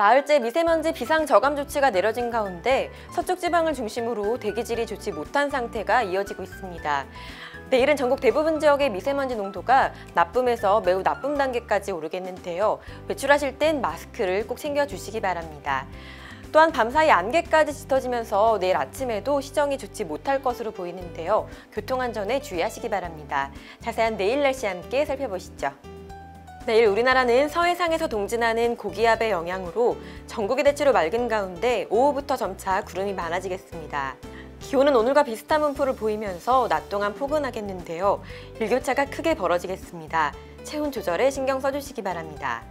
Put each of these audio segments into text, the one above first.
나흘째 미세먼지 비상 저감 조치가 내려진 가운데 서쪽 지방을 중심으로 대기질이 좋지 못한 상태가 이어지고 있습니다. 내일은 전국 대부분 지역의 미세먼지 농도가 나쁨에서 매우 나쁨 단계까지 오르겠는데요. 외출하실 땐 마스크를 꼭 챙겨주시기 바랍니다. 또한 밤사이 안개까지 짙어지면서 내일 아침에도 시정이 좋지 못할 것으로 보이는데요. 교통안전에 주의하시기 바랍니다. 자세한 내일 날씨 함께 살펴보시죠. 내일 우리나라는 서해상에서 동진하는 고기압의 영향으로 전국이 대체로 맑은 가운데 오후부터 점차 구름이 많아지겠습니다. 기온은 오늘과 비슷한 분포를 보이면서 낮 동안 포근하겠는데요. 일교차가 크게 벌어지겠습니다. 체온 조절에 신경 써주시기 바랍니다.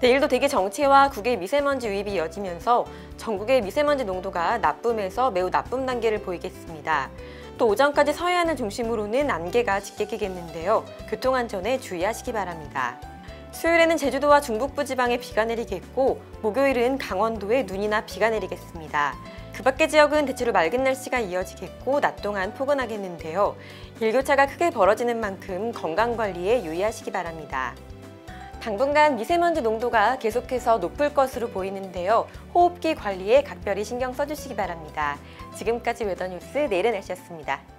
내일도 대기 정체와 국외 미세먼지 유입이 이어지면서 전국의 미세먼지 농도가 나쁨에서 매우 나쁨 단계를 보이겠습니다. 또 오전까지 서해안을 중심으로는 안개가 짙게 끼겠는데요. 교통안전에 주의하시기 바랍니다. 수요일에는 제주도와 중북부 지방에 비가 내리겠고 목요일은 강원도에 눈이나 비가 내리겠습니다. 그 밖의 지역은 대체로 맑은 날씨가 이어지겠고 낮 동안 포근하겠는데요. 일교차가 크게 벌어지는 만큼 건강관리에 유의하시기 바랍니다. 당분간 미세먼지 농도가 계속해서 높을 것으로 보이는데요. 호흡기 관리에 각별히 신경 써주시기 바랍니다. 지금까지 웨더뉴스 내일의 날씨였습니다.